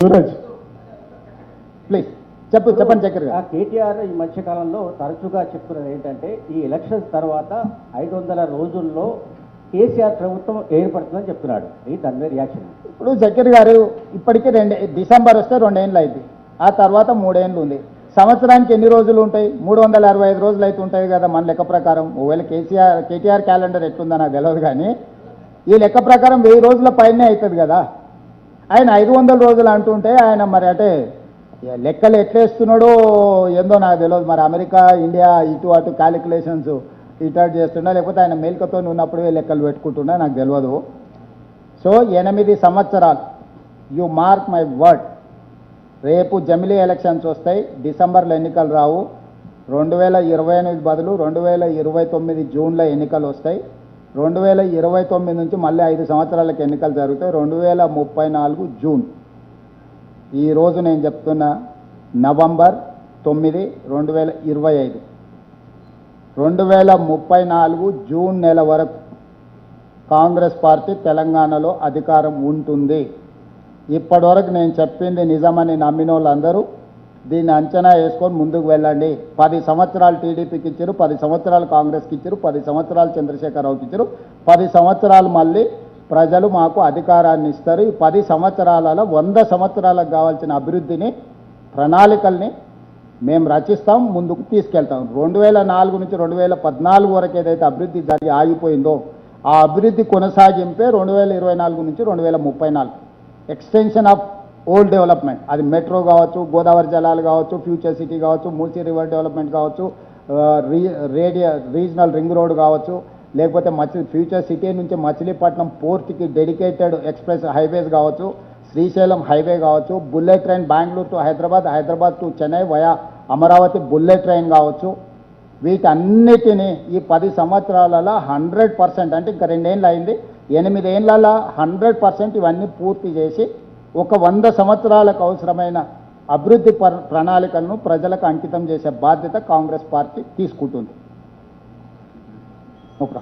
Suraj. Please చెప్పు చెప్పండి చక్కెర కేటీఆర్ ఈ మధ్య కాలంలో తరచుగా చెప్తున్నది ఏంటంటే ఈ ఎలక్షన్స్ తర్వాత ఐదు వందల రోజుల్లో కేసీఆర్ ప్రభుత్వం ఏర్పడుతుందని చెప్తున్నాడు. ఇది దాని మీద రియాక్షన్ ఇప్పుడు జకీర్ గారు ఇప్పటికీ రెండు డిసెంబర్ వస్తే రెండేళ్ళు అయింది ఆ తర్వాత మూడేళ్ళు ఉంది. సంవత్సరానికి ఎన్ని రోజులు ఉంటాయి? మూడు వందల అరవై ఐదు రోజులు అయితే ఉంటాయి కదా మన లెక్క ప్రకారం. ఒకవేళ కేసీఆర్ కేటీఆర్ క్యాలెండర్ ఎట్లుందో నాకు తెలియదు కానీ ఈ లెక్క ప్రకారం వెయ్యి రోజుల పైనే అవుతుంది కదా. ఆయన ఐదు వందల రోజులు అంటుంటే ఆయన మరి అంటే లెక్కలు ఎట్లేస్తున్నాడో ఏందో నాకు తెలియదు మరి అమెరికా ఇండియా ఇటు అటు క్యాలిక్యులేషన్స్ ఇటు చేస్తున్నా లేకపోతే ఆయన మేల్కతో ఉన్నప్పుడే లెక్కలు పెట్టుకుంటున్నా నాకు తెలియదు సో ఎనిమిది సంవత్సరాలు యు మార్క్ మై వర్డ్ రేపు జమిలీ ఎలక్షన్స్ వస్తాయి డిసెంబర్లో ఎన్నికలు రావు. రెండు వేల ఇరవై ఎనిమిది బదులు రెండు వేల ఇరవై తొమ్మిది జూన్లో ఎన్నికలు వస్తాయి. రెండు వేల ఇరవై తొమ్మిది నుంచి మళ్ళీ ఐదు సంవత్సరాలకు ఎన్నికలు జరుగుతాయి. రెండు వేల ముప్పై నాలుగు జూన్. ఈరోజు నేను చెప్తున్నా నవంబర్ తొమ్మిది రెండు వేల ఇరవై ఐదు. రెండు వేల ముప్పై నాలుగు జూన్ నెల వరకు కాంగ్రెస్ పార్టీ తెలంగాణలో అధికారం ఉంటుంది. ఇప్పటివరకు నేను చెప్పింది నిజమని నమ్మిన వాళ్ళందరూ దీన్ని అంచనా వేసుకొని ముందుకు వెళ్ళండి. పది సంవత్సరాలు టీడీపీకి ఇచ్చారు పది సంవత్సరాలు కాంగ్రెస్కి ఇచ్చారు పది సంవత్సరాలు చంద్రశేఖరరావుకి ఇచ్చారు. పది సంవత్సరాలు మళ్ళీ ప్రజలు మాకు అధికారాన్ని ఇస్తారు. ఈ పది సంవత్సరాలలో వంద సంవత్సరాలకు కావాల్సిన అభివృద్ధిని ప్రణాళికల్ని మేము రచిస్తాం ముందుకు తీసుకెళ్తాం. రెండు వేల నాలుగు నుంచి రెండు వేల పద్నాలుగు వరకు ఏదైతే అభివృద్ధి జరిగి ఆగిపోయిందో ఆ అభివృద్ధి కొనసాగింపే రెండు వేల ఇరవై నాలుగు నుంచి రెండు వేల ముప్పై నాలుగు. ఎక్స్టెన్షన్ ఆఫ్ ఓల్డ్ డెవలప్మెంట్ అది మెట్రో కావచ్చు గోదావరి జలాలు కావచ్చు ఫ్యూచర్ సిటీ కావచ్చు మూసీ రివర్ డెవలప్మెంట్ కావచ్చు రీ రేడియో రీజనల్ రింగ్ రోడ్ కావచ్చు లేకపోతే మచి ఫ్యూచర్ సిటీ నుంచి మచిలీపట్నం పోర్ట్కి డెడికేటెడ్ ఎక్స్ప్రెస్ హైవేస్ కావచ్చు శ్రీశైలం హైవే కావచ్చు bullet train Bengaluru to Hyderabad Hyderabad to Chennai via Amaravati bullet train కావచ్చు. వీటన్నిటినీ ఈ పది సంవత్సరాలలో హండ్రెడ్ పర్సెంట్ అంటే ఇంకా రెండేళ్ళు అయింది. ఎనిమిదేళ్ళలో హండ్రెడ్ పర్సెంట్ ఇవన్నీ పూర్తి చేసి ఒక వంద సంవత్సరాలకు అవసరమైన అభివృద్ధి ప్రణాళికలను ప్రజలకు అంకితం చేసే బాధ్యత కాంగ్రెస్ పార్టీ తీసుకుంటుంది. ఒక